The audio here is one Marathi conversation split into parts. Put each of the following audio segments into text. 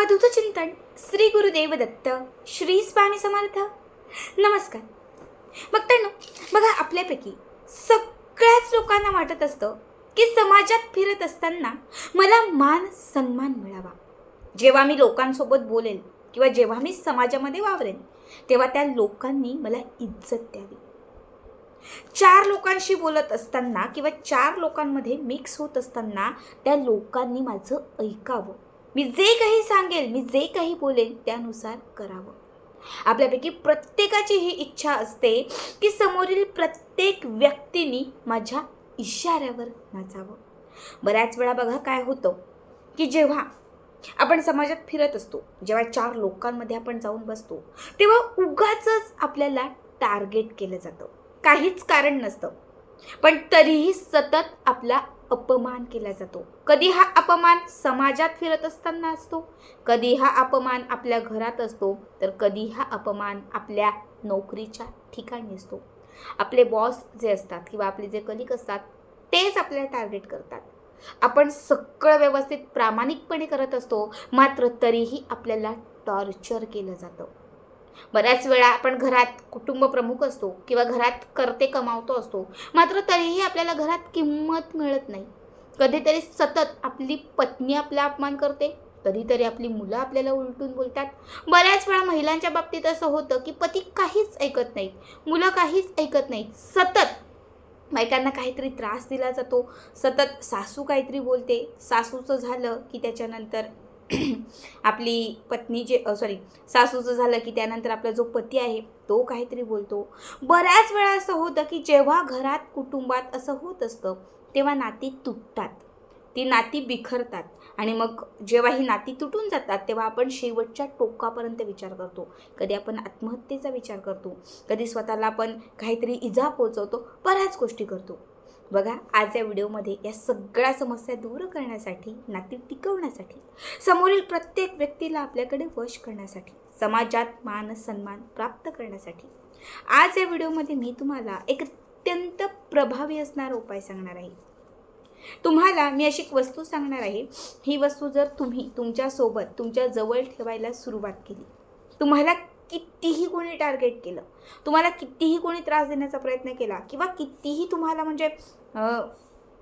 अवधूत चिंतन श्री गुरुदेव दत्त श्री स्वामी समर्थ नमस्कार बघताना बघा आपल्यापैकी सगळ्याच लोकांना वाटत असतं की समाजात फिरत असताना मला मान सन्मान मिळावा जेव्हा मी लोकांसोबत बोलेन किंवा जेव्हा मी समाजामध्ये वावरेन तेव्हा त्या लोकांनी मला इज्जत द्यावी चार लोकांशी बोलत असताना किंवा चार लोकांमध्ये मिक्स होत असताना त्या लोकांनी माझं ऐकावं मी जे काही सांगेल मी जे काही बोलेन त्यानुसार करावं. आपल्यापैकी प्रत्येकाची ही इच्छा असते की समोरील प्रत्येक व्यक्तीने माझ्या इशाऱ्यावर नाचावं. बऱ्याच वेळा बघा काय होतं की जेव्हा आपण समाजात फिरत असतो जेव्हा चार लोकांमध्ये आपण जाऊन बसतो तेव्हा उगाच आपल्याला टार्गेट केलं जातं. काहीच कारण नसतं. पण तरीही सतत आपला अपमान केला जातो. कधी हा अपमान समाजात फिरत असताना असतो? कधी हा अपमान आपल्या घरात असतो? तर कधी हा अपमान आपल्या नोकरीच्या ठिकाणी असतो. आपले बॉस जे असतात किंवा आपले जे कलिक असतात तेच आपल्याला टार्गेट करतात. आपण सगळं व्यवस्थित प्रामाणिकपणे करत असतो मात्र तरीही आपल्याला टॉर्चर केलं जातं. बऱ्याच वेळा आपण घरात कुटुंब प्रमुख असतो किंवा घरात करते कमावतो असतो मात्र तरीही आपल्याला घरात किंमत मिळत नाही. कधीतरी सतत आपली पत्नी आपला अपमान करते कधीतरी आपली मुलं आपल्याला उलटून बोलतात. बऱ्याच वेळा महिलांच्या बाबतीत असं होतं की पती काहीच ऐकत नाहीत मुलं काहीच ऐकत नाहीत सतत बायकांना काहीतरी त्रास दिला जातो सतत सासू काहीतरी बोलते. सासूचं झालं की त्याच्यानंतर आपली पत्नी जे सॉरी सासूचं झालं की त्यानंतर आपला जो पती आहे तो काहीतरी बोलतो. बऱ्याच वेळा असं होतं की जेव्हा घरात कुटुंबात असं होत असतं तेव्हा नाती तुटतात. ती नाती बिखरतात. आणि मग जेव्हा ही नाती तुटून जातात तेव्हा आपण शेवटच्या टोकापर्यंत विचार करतो. कधी आपण आत्महत्येचा विचार करतो कधी स्वतःला आपण काहीतरी इजा पोचवतो बऱ्याच गोष्टी करतो. बघा आज या व्हिडिओमध्ये या सगळ्या समस्या दूर करण्यासाठी नाती टिकवण्यासाठी समोरील प्रत्येक व्यक्तीला आपल्याकडे वश करण्यासाठी समाजात मान सन्मान प्राप्त करण्यासाठी आज या व्हिडिओमध्ये मी तुम्हाला एक अत्यंत प्रभावी असणारा उपाय सांगणार आहे. तुम्हाला मी अशी एक वस्तू सांगणार आहे. ही वस्तू जर तुम्ही तुमच्यासोबत तुमच्या जवळ ठेवायला सुरुवात केली तुम्हाला कितीही कोणी टार्गेट केलं तुम्हाला कितीही कोणी त्रास देण्याचा प्रयत्न केला किंवा कितीही तुम्हाला म्हणजे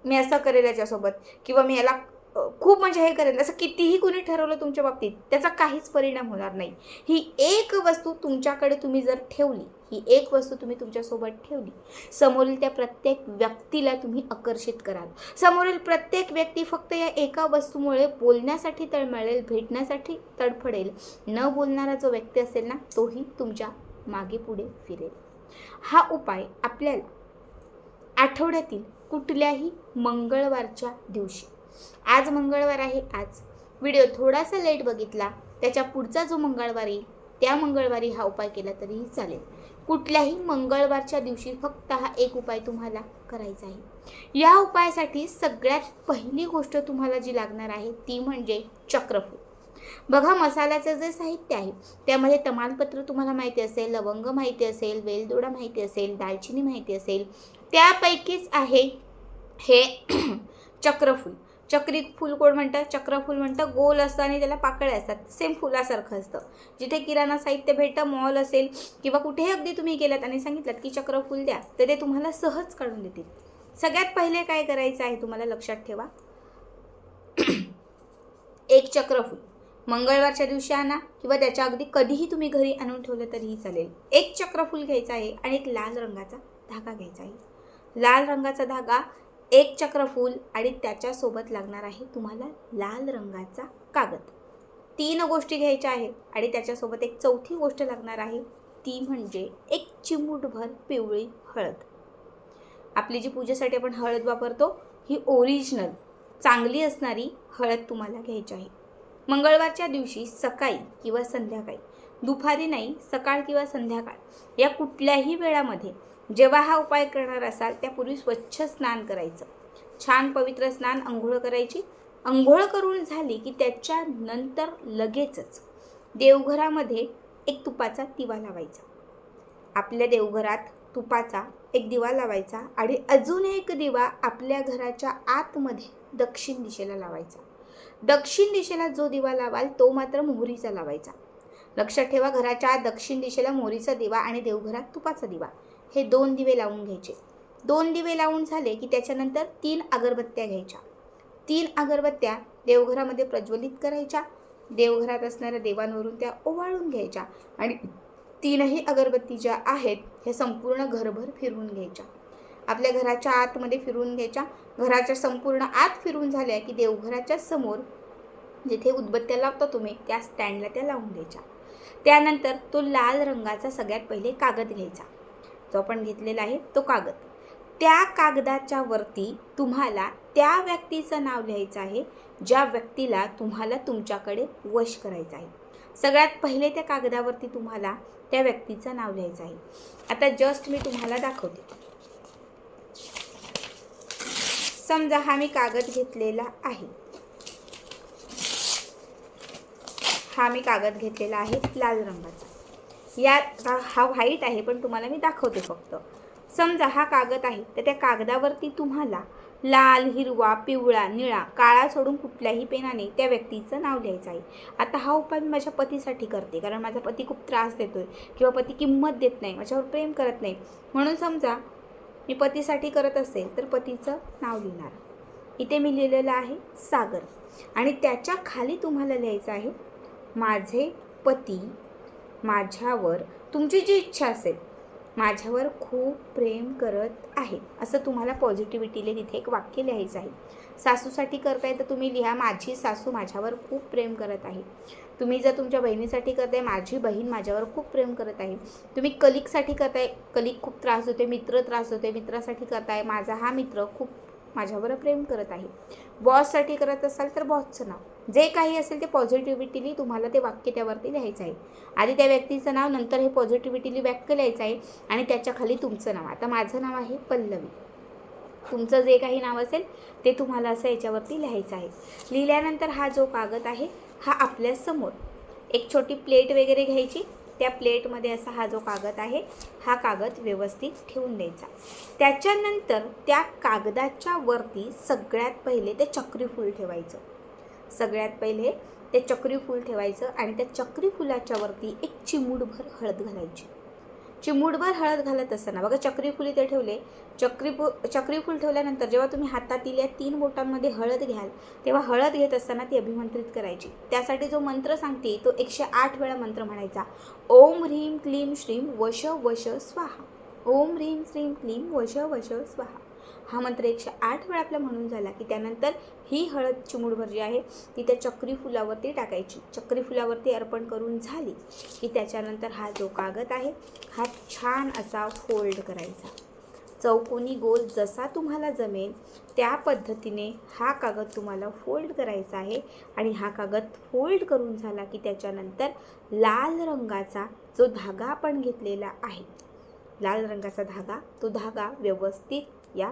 मी असं करेल याच्यासोबत किंवा मी याला खूप म्हणजे हे करेल असं कितीही कोणी ठरवलं तुमच्या बाबतीत त्याचा काहीच परिणाम होणार नाही. ही एक वस्तू तुमच्याकडे तुम्ही जर ठेवली ही एक वस्तू तुम्ही तुमच्यासोबत ठेवली समोरील त्या प्रत्येक व्यक्तीला तुम्ही आकर्षित कराल. समोरील प्रत्येक व्यक्ती फक्त या एका वस्तूमुळे बोलण्यासाठी तळमळेल भेटण्यासाठी तडफडेल. न बोलणारा जो व्यक्ती असेल ना तोही तुमच्या मागे पुढे फिरेल. हा उपाय आपल्याला आठवड्यातील कुठल्याही मंगळवारच्या दिवशी आज मंगळवार आहे आज. व्हिडिओ थोडासा लेट बघितला त्याच्या पुढचा जो मंगळवार येईल त्या मंगळवारी हा उपाय केला तरीही चालेल. कुठल्याही मंगळवारच्या दिवशी फक्त हा एक उपाय तुम्हाला करायचा आहे. या उपायासाठी सगळ्यात पहिली गोष्ट तुम्हाला जी लागणार आहे ती म्हणजे चक्रफूल. बघा मसाल्याचं जे साहित्य आहे त्यामध्ये तमालपत्र तुम्हाला माहिती असेल लवंग माहिती असेल वेलदोडा माहिती असेल दालचिनी माहिती असेल त्यापैकीच आहे हे चक्रफूल. चक्री फुलकोड कोण म्हणतात चक्रफूल म्हणतं गोल असतं आणि त्याला पाकळ्या असतात. सेम फुलासारखं असतं. जिथे किराणा साहित्य भेटतं मॉल असेल किंवा कुठेही अगदी तुम्ही गेलात आणि सांगितलं की चक्रफूल द्या तर ते तुम्हाला सहज काढून देतील. सगळ्यात पहिले काय करायचं आहे तुम्हाला लक्षात ठेवा. एक चक्रफूल मंगळवारच्या दिवशी आणा किंवा त्याच्या अगदी कधीही तुम्ही घरी आणून ठेवलं तरीही चालेल. एक चक्रफूल घ्यायचं आहे आणि एक लाल रंगाचा धागा घ्यायचा आहे. लाल रंगाचा धागा एक चक्रफूल आणि त्याच्यासोबत लागणार आहे तुम्हाला लाल रंगाचा कागद. तीन गोष्टी घ्यायच्या आहेत आणि त्याच्यासोबत एक चौथी गोष्ट लागणार आहे. ती म्हणजे एक चिमूटभर पिवळी हळद. आपली जी पूजेसाठी आपण हळद वापरतो ही ओरिजिनल चांगली असणारी हळद तुम्हाला घ्यायची आहे. मंगळवारच्या दिवशी सकाळी किंवा संध्याकाळी दुपारी नाही सकाळ किंवा संध्याकाळ या कुठल्याही वेळामध्ये जेव्हा हा उपाय करणार असाल त्यापूर्वी स्वच्छ स्नान करायचं. छान पवित्र स्नान अंघोळ करायची. अंघोळ करून झाली की त्याच्यानंतर लगेचच देवघरामध्ये एक तुपाचा दिवा लावायचा. आपल्या देवघरात तुपाचा एक दिवा लावायचा आणि अजून एक दिवा आपल्या घराच्या आतमध्ये दक्षिण दिशेला लावायचा. दक्षिण दिशेला जो दिवा लावाल तो मात्र मोहरीचा लावायचा. लक्षात ठेवा घराच्या दक्षिण दिशेला मोहरीचा दिवा आणि देवघरात तुपाचा दिवा. हे दोन दिवे लावून घ्यायचे. दोन दिवे लावून झाले की त्याच्यानंतर तीन अगरबत्त्या घ्यायच्या. तीन अगरबत्त्या देवघरामध्ये प्रज्वलित करायच्या. देवघरात असणाऱ्या देवांवरून त्या ओवाळून घ्यायच्या आणि तीनही अगरबत्ती ज्या आहेत ह्या संपूर्ण घरभर फिरवून घ्यायच्या. आपल्या घराच्या आतमध्ये फिरून घ्यायच्या. घराच्या संपूर्ण आत फिरून झाल्या की देवघराच्या समोर जिथे उदबत्त्या लावता तुम्ही त्या स्टँडला त्या लावून द्यायच्या. त्यानंतर तो लाल रंगाचा सगळ्यात पहिले कागद घ्यायचा. जो आपण घेतलेला आहे तो कागद. त्या कागदाच्या वरती तुम्हाला त्या व्यक्तीचं नाव लिहायचं आहे ज्या व्यक्तीला तुम्हाला तुमच्याकडे वश करायचं आहे. सगळ्यात पहिले त्या कागदावरती तुम्हाला त्या व्यक्तीचं नाव लिहायचं आहे. आता जस्ट मी तुम्हाला दाखवते. समजा हा मी कागद घेतलेला आहे. हा मी कागद घेतलेला आहे लाल रंगाचा. या हा- हा व्हाईट आहे पण तुम्हाला मी दाखवते फक्त. समजा हा कागद आहे तर त्या कागदावरती तुम्हाला लाल हिरवा पिवळा निळा काळा सोडून कुठल्याही पेनाने त्या व्यक्तीचं नाव लिहायचं आहे. आता हा उपाय मी माझ्या पतीसाठी करते कारण माझा पती खूप त्रास देतोय किंवा पती किंमत देत नाही माझ्यावर प्रेम करत नाही. म्हणून समजा मी पतीसाठी करत असेल तर पतीचं नाव लिहिणार. इथे मी लिहिलेलं आहे सागर. आणि त्याच्याखाली तुम्हाला लिहायचं आहे माझे पती माझ्यावर तुमची जी इच्छा असेल माझ्यावर खूप प्रेम करत आहे. असं तुम्हाला पॉझिटिव्हिटीले तिथे एक वाक्य लिहायचं आहे. सासूसाठी करताय तर तुम्ही लिहा माझी सासू माझ्यावर खूप प्रेम करत आहे. तुम्ही जर तुमच्या बहिणीसाठी करताय माझी बहीण माझ्यावर खूप प्रेम करत आहे. तुम्ही कलिकसाठी करताय कलिक खूप त्रास होते मित्र त्रास होते मित्रासाठी करताय माझा हा मित्र खूप माझ्यावर प्रेम करत आहे. बॉससाठी करत असाल तर बॉसचं नाव. जे काही असेल ते पॉझिटिव्हिटीली तुम्हाला ते वाक्य त्यावरती लिहायचं आहे. आधी त्या व्यक्तीचं नाव नंतर हे पॉझिटिव्हिटीली वाक्य लिहायचं आहे आणि त्याच्याखाली तुमचं नाव. आता माझं नाव आहे पल्लवी. तुमचं जे काही नाव असेल ते तुम्हाला असं याच्यावरती लिहायचं आहे. लिहिल्यानंतर हा जो कागद आहे हा आपल्यासमोर एक छोटी प्लेट वगैरे घ्यायची. त्या प्लेटमध्ये असा हा जो कागद आहे हा कागद व्यवस्थित ठेवून द्यायचा. त्याच्यानंतर त्या कागदाच्या वरती सगळ्यात पहिले ते चक्रीफूल ठेवायचं. सगळ्यात पहिले ते चक्रीफूल ठेवायचं आणि त्या चक्रीफुलाच्या वरती एक चिमूटभर हळद घालायची. चिमूडभर हळद घालत असताना बघा चक्री ते इथे ठेवले चक्रीफू चक्रीफूल ठेवल्यानंतर जेव्हा तुम्ही हातातील या तीन बोटांमध्ये हळद घ्याल तेव्हा हळद घेत असताना ती अभिमंत्रित करायची. त्यासाठी जो मंत्र सांगते तो एकशे आठ वेळा मंत्र म्हणायचा. ओम ह्रीम क्लीम श्रीम वश वश स्वाहा. ओम ह्रीम श्रीम क्लीम वश वश स्वाहा. हा मंत्र एकशे आठ वेळा आपला म्हणून झाला की त्यानंतर ही हळद चिमूडभर जी आहे. ती त्या चक्री फुलावरती टाकायची. चक्री फुलावरती अर्पण करून झाली की त्याच्यानंतर हा जो कागद आहे हा छान असा फोल्ड करायचा. चौकोनी गोल जसा तुम्हाला जमेल त्या पद्धतीने हा कागद तुम्हाला फोल्ड करायचा आहे. आणि हा कागद फोल्ड करून झाला की त्याच्यानंतर लाल रंगाचा जो धागा आपण घेतलेला आहे लाल रंगाचा धागा तो धागा व्यवस्थित या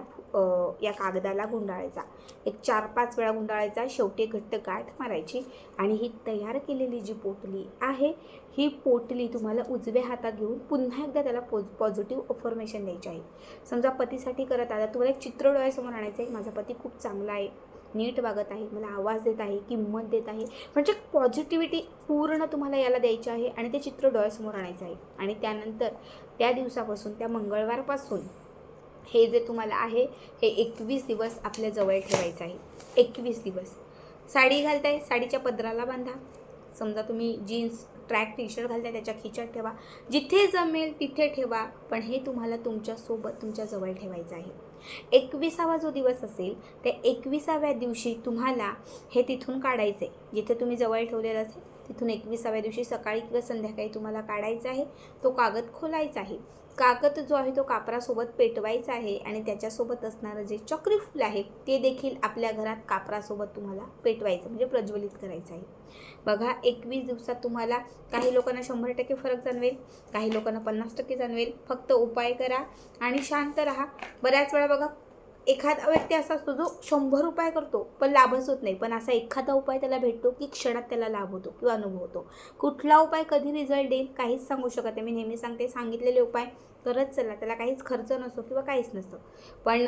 या कागदाला गुंडाळायचा. एक चार पाच वेळा गुंडाळायचा शेवटी घट्ट गाठ मारायची आणि ही तयार केलेली जी पोटली आहे ही पोटली तुम्हाला उजव्या हातात घेऊन पुन्हा एकदा त्याला पॉझ पॉझिटिव्ह अफॉर्मेशन द्यायची आहे. समजा पतीसाठी करत आला तुम्हाला एक चित्र डोळ्यासमोर आणायचं आहे माझा पती खूप चांगला आहे नीट वागत आहे मला आवाज देत आहे किंमत देत आहे. म्हणजे पॉझिटिव्हिटी पूर्ण तुम्हाला याला द्यायची आहे आणि ते चित्र डोळ्यासमोर आणायचं आहे. आणि त्यानंतर त्या दिवसापासून त्या मंगळवारपासून हे जे तुम्हाला आहे हे एकवीस दिवस आपल्या जवळ ठेवायचं आहे. एकवीस दिवस. साडी घालताय साडीच्या पदराला बांधा. समजा तुम्ही जीन्स ट्रॅक टी शर्ट घालता त्याच्या खिच्यात ठेवा. जिथे जमेल तिथे ठेवा पण हे तुम्हाला तुमच्यासोबत तुमच्या जवळ ठेवायचं आहे. एकविसावा जो दिवस असेल त्या एकविसाव्या दिवशी तुम्हाला हे तिथून काढायचं आहे जिथे तुम्ही जवळ ठेवलेलं असेल तिथून एकविसाव्या दिवशी सकाळी किंवा संध्याकाळी तुम्हाला काढायचा आहे. तो कागद खोलायचा आहे. कागद जो आहे तो कापरासोबत पेटवायचा आहे आणि त्याच्यासोबत असणारं जे चक्रीफूल आहे ते देखील आपल्या घरात कापरासोबत तुम्हाला पेटवायचं म्हणजे प्रज्वलित करायचं आहे. बघा एकवीस दिवसात तुम्हाला काही लोकांना शंभर टक्के फरक जाणवेल काही लोकांना पन्नास टक्के जाणवेल. फक्त उपाय करा आणि शांत राहा. बऱ्याच वेळा बघा एखादा व्यक्ती असा असतो जो शंभर उपाय करतो पण लाभच होत नाही. पण असा एखादा उपाय त्याला भेटतो की क्षणात त्याला लाभ होतो किंवा अनुभव होतो. कुठला उपाय कधी रिझल्ट देईल काहीच सांगू शकत नाही. मी नेहमी सांगते सांगितलेले उपाय करत चला. त्याला काहीच खर्च नसतो किंवा काहीच नसतं. पण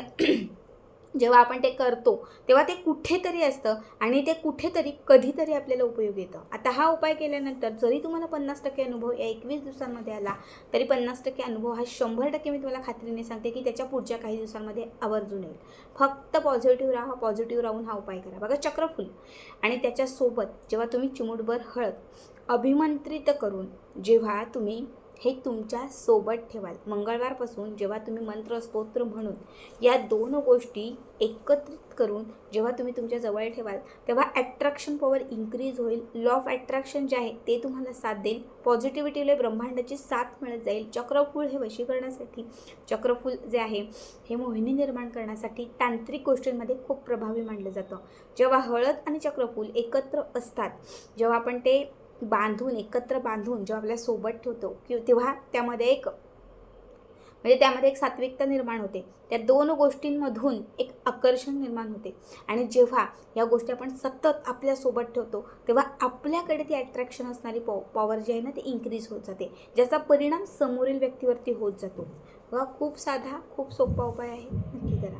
जेव्हा आपण ते करतो तेव्हा ते कुठेतरी असतं आणि ते कुठेतरी कधीतरी आपल्याला उपयोग येतं. आता हा उपाय केल्यानंतर जरी तुम्हाला पन्नास टक्के अनुभव या एकवीस दिवसांमध्ये आला तरी पन्नास टक्के अनुभव हा शंभर टक्के मी तुम्हाला खात्रीने सांगते की त्याच्या पुढच्या काही दिवसांमध्ये आवर्जून येईल. फक्त पॉझिटिव्ह राहा पॉझिटिव्ह राहून हा उपाय करा. बघा चक्रफूल. आणि त्याच्यासोबत जेव्हा तुम्ही चिमूटभर हळद अभिमंत्रित करून जेव्हा तुम्ही हे तुमच्यासोबत ठेवाल. मंगळवारपासून जेव्हा तुम्ही मंत्र स्तोत्र म्हणून या दोन गोष्टी एकत्रित करून जेव्हा तुम्ही तुमच्या जवळ ठेवाल तेव्हा ॲट्रॅक्शन पॉवर इन्क्रीज होईल. लॉ ऑफ ॲट्रॅक्शन जे आहे ते तुम्हाला साथ देईल. पॉझिटिव्हिटीला ब्रह्मांडाची साथ मिळत जाईल. चक्रफूल हे वशीकरणासाठी चक्रफूल जे आहे हे मोहिनी निर्माण करण्यासाठी तांत्रिक गोष्टींमध्ये खूप प्रभावी मानलं जातं. जेव्हा हळद आणि चक्रफूल एकत्र असतात जेव्हा आपण ते बांधून एकत्र बांधून जेव्हा आपल्यासोबत ठेवतो कि तेव्हा त्यामध्ये एक म्हणजे त्यामध्ये एक सात्विकता निर्माण होते. त्या दोन गोष्टींमधून एक आकर्षण निर्माण होते. आणि जेव्हा या गोष्टी आपण सतत आपल्यासोबत ठेवतो तेव्हा आपल्याकडे ती अट्रॅक्शन असणारी पॉ पॉवर जी आहे ना ती इन्क्रीज होत जाते. ज्याचा परिणाम समोरील व्यक्तीवरती होत जातो. बघा खूप साधा खूप सोपा उपाय आहे. नक्की करा.